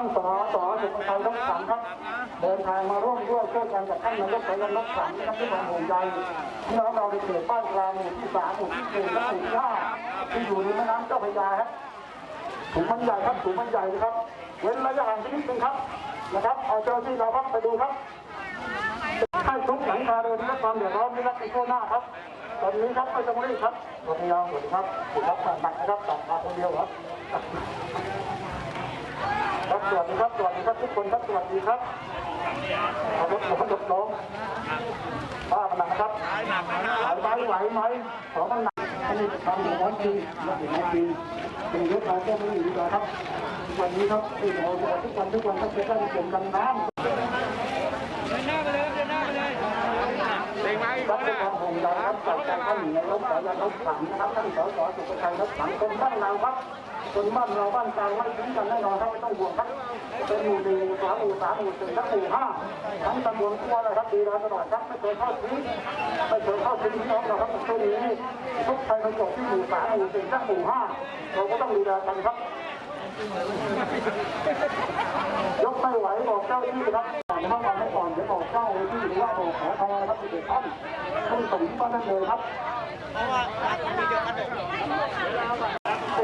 านสอสอสุภชัยรบสังครับเดินทางมาร่วมด้วยช่วยกันกับท่านนายกสายรบสังนะครับที่ความห่วงใยพี่น้องเราในเขตบ้านกลางหมู่ที่สามหมู่ที่สี่และหมู่ที่ห้าที่อยู่ในแม่น้ำเจ้าพระยาครับถุงมันใหญ่ครับถุงมันใหญ่นะครับ เว้นระยะห่างนิดนึงครับนะครับ เอาเจ้าที่เราครับไปดูครับให้ทุกหลังคาเรือนได้รับความเดือดร้อนได้รับไปทั่วหน้าครับตอนนี้ครับไม่ต้องรีบครับสวัสดีครับสวัสดีครับสวัสดีครับสั่งหนักนะครับสั่งมาคนเดียวครับ ครับสวัสดีครับสวัสดีครับทุกคนครับสวัสดีครับเอารถลงรถลงบ้าหนักครับไหวไหวไหมขอมันหนักอันนี้ทำอย่างนั้นจริงรถอย่างนั้นจริงเป็นรถมาก็ไม่ดีกว่าครับวันนี้ครับที่เราทุกวันทุกวันต้องไปได้เก็บกันน้ำ รัฐบาลห่วงใยครับจากท่านในรถสายรถถังนะครับท่านสสสุภชัยรถถังคนบ้านเราครับคนบ้านเราบ้านกลางไม่ทิ้งกันแน่นอนครับไม่ต้องห่วงครับเป็นหมู่หนึ่งหมู่สามหมู่สามหมู่สี่และหมู่ห้าทั้งตำบลทั่วเลยครับดีเราตลอดครับไม่เคยข้าทิ้งไม่เคยข้าทิ้งพี่น้องเราครับช่วงนี้ทุกภัยมันจบที่หมู่สามหมู่สี่และหมู่ห้าเราก็ต้องดูแลกันครับยกไม่ไหวบอกเจ้าที่ครับ นะครับวันไม่ก่อนเดี๋ยวบอกเจ้าที่หรือว่าบอกขอทอนะครับที่เด็กท่านต้องส่งที่บ้านได้เลยครับ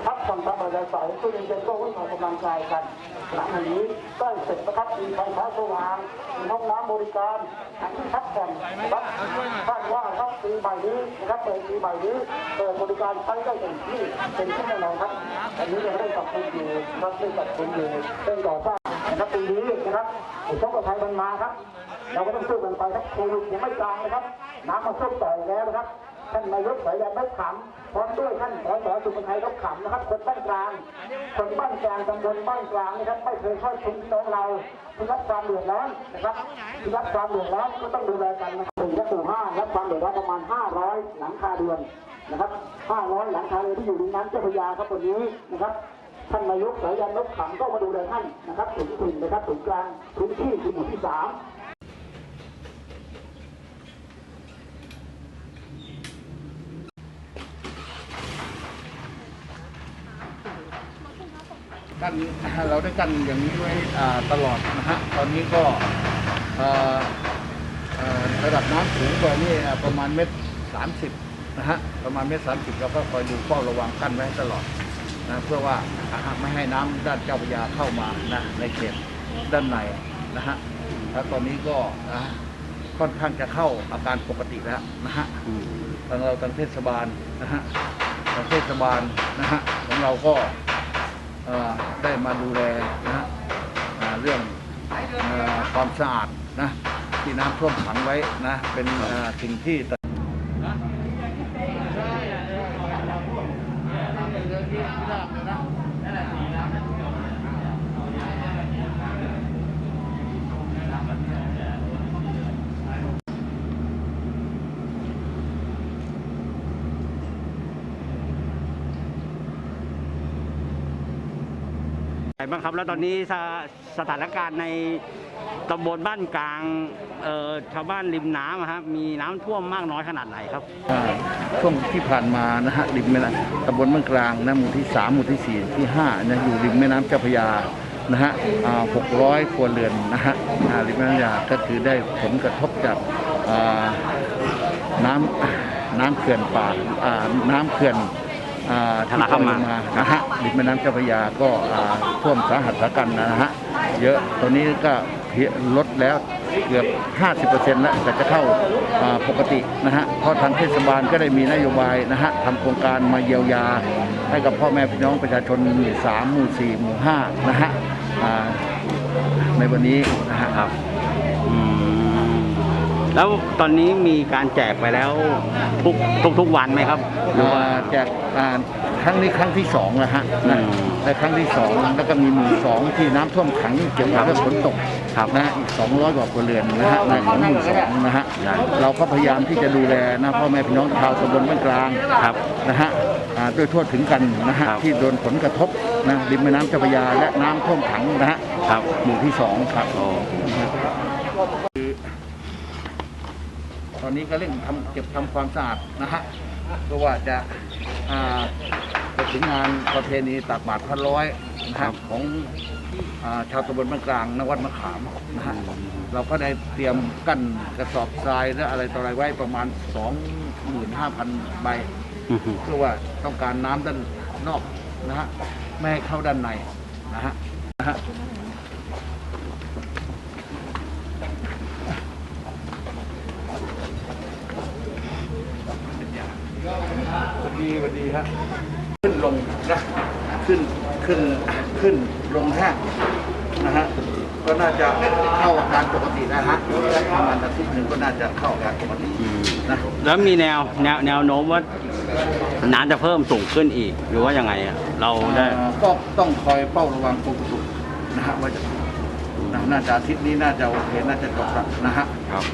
ครับสั่งตามอัธยาศัยตู้เย็นก็วิ่งออกกำลังกายกันหลังจากนี้ได้เสร็จนะครับมีไฟฟ้าสว่างมีห้องน้ำบริการทั้งที่พักผ่อนนะครับคาดว่าครับปีใหม่นี้นะครับเปิดปีใหม่นี้เปิดบริการใช้ได้เต็มที่เต็มที่แน่นอนครับอันนี้ยังได้กับคุณอยู่ครับได้กับคุณอยู่เรื่องก่อสร้าง นะครับปีนี้นะครับอุทกภัยมันมาครับ เราก็ต้องสู้กันไปครับโควิดยังไม่จางนะครับ น้ำมาส้มต่อยแล้วนะครับ ท่านนายกสายยานรถขำพร้อมด้วยท่านสสสุภชัยรถขำนะครับ คนบ้านกลาง คนบ้านกลางตำบลบ้านกลางนะครับ ไม่เคยเข้าชุมน้องเราที่รับความเดือดร้อนนะครับที่รับความเดือดร้อนก็ต้องดูแลกันนะครับหนึ่งและสู่ห้ารับความเดือดร้อนประมาณ 500 หลังคาเรือนนะครับ 500 หลังคาเรือนที่อยู่ในน้ำเจ้าพระยาครับวันนี้นะครับ ท่านนายกสายยานรถขำก็มาดูแลท่านนะครับถึงถิ่นนะครับถึงกลางพื้นที่คือหมู่ที่สามกั้นเราได้กั้นอย่างนี้ไว้ตลอดนะฮะตอนนี้ก็ระดับน้ำสูงกว่านี่ประมาณเมตรสามสิบนะฮะประมาณเมตรสามสิบเราก็คอยดูเฝ้าระวังกั้นไว้ตลอด นะเพื่อว่าไม่ให้น้ำด้านเจ้าพระยาเข้ามานะในเขตด้านในนะฮะแล้วตอนนี้ก็นะค่อนข้างจะเข้าอาการปกติแล้วนะฮะทางเราทางเทศบาลนะฮะทางเทศบาลนะฮะของเราก็ได้มาดูแลนะฮะเรื่องความสะอาดนะที่น้ำท่วมขังไว้นะเป็นเอ่อสิ่งที่ต ไงบ้างครับ แล้วตอนนี้สสถานการณ์ในตำบลบ้านกลางชาวบ้านริมน้ำครับมีน้ำท่วมมากน้อยขนาดไหนครับช่วงที่ผ่านมานะฮะริมแม่น้ำตำบลเมืองกลางนะหมู่ที่สามหมู่ที่สี่ที่ห้านะอยู่ริมแม่น้ำเจ้าพระยานะฮะหกร้อยครัวเรือนนะฮะริมแม่น้ำยาก็คือได้ผลกระทบจากอ่าน้ำน้ำเขื่อนป่าน้ำเขื่อน ทะลักเข้ามาที่ปล่อยลงนะฮะริมแม่น้ำเจ้าพระยาก็อ่าท่วมสาหัสสากันนะฮะเยอะตอนนี้ก็ลดแล้วเกือบ 50%แล้วแต่จะเข้าอ่าปกตินะฮะเพราะทางเทศบาลก็ได้มีนโยบายนะฮะทำโครงการมาเยียวยา ให้กับพ่อแม่พี่น้องประชาชนหมู่สามหมู่สี่หมู่ห้านะฮะอ่าในวันนี้นะฮะครับอืม แล้วตอนนี้มีการแจกไปแล้วทุกทุกทุกวันไหมครับหรือว่า อ่าแจกอ่าครั้งนี้ครั้งที่สองแล้วฮะนะอืมในครั้งที่สองแล้วก็มีหมู่สองที่น้ำท่วมขังเกี่ยวกับเรื่องฝนตกครับนะฮะอีก200กว่าครัวเรือนนะฮะในของหมู่สองนะฮะเราก็พยายามที่จะดูแลนะพ่อแม่พี่น้องชาวตำบลบ้านกลาง ครับ นะฮะอ่าด้วยทั่วถึงกันนะฮะครับ ที่โดนผลกระทบนะริมแม่น้ำเจ้าพระยาและน้ำท่วมขังนะฮะครับหมู่ที่สองครับ โอ้ อนนี้ก็เร่งทำเก็บทำความสะอาดนะฮะเพราะว่าจะอ่าจะถึงงานประเพณีตักบาตรพระร้อยนะคครัรับบของอ่าชาวตำบลบ้านกลางนวัดมะขามนะฮะเราก็ได้เตรียมกั้นกระสอบทรายและอะไรต่ออะไรไว้ประมาณ 25,000 ใบอือฮึเพื่อว่าต้องการน้ำด้านนอกนะฮะไม่ให้เข้าด้านในนะฮะนะฮะสวัสดีสวัสดี ครับขึ้นลงนะขึ้นขึ้นขึ้นลงห้างนะฮะก็น่าจะเข้าอาการปกตินะฮะประมาณอาทิตย์หนึ่งก็น่าจะเข้าอาการปกติอืมนะแล้วมีแนวแนวแนวโน้มว่าน้ำจะเพิ่มสูงขึ้นอีก หรือว่ายังไงอะเราได้อ่าก็ต้องคอยเฝ้าระวังกรมอุตุนะฮะว่าจะนะน่าจะอาทิตย์นี้น่าจะโอเคน่าจะตกละนะฮะครับ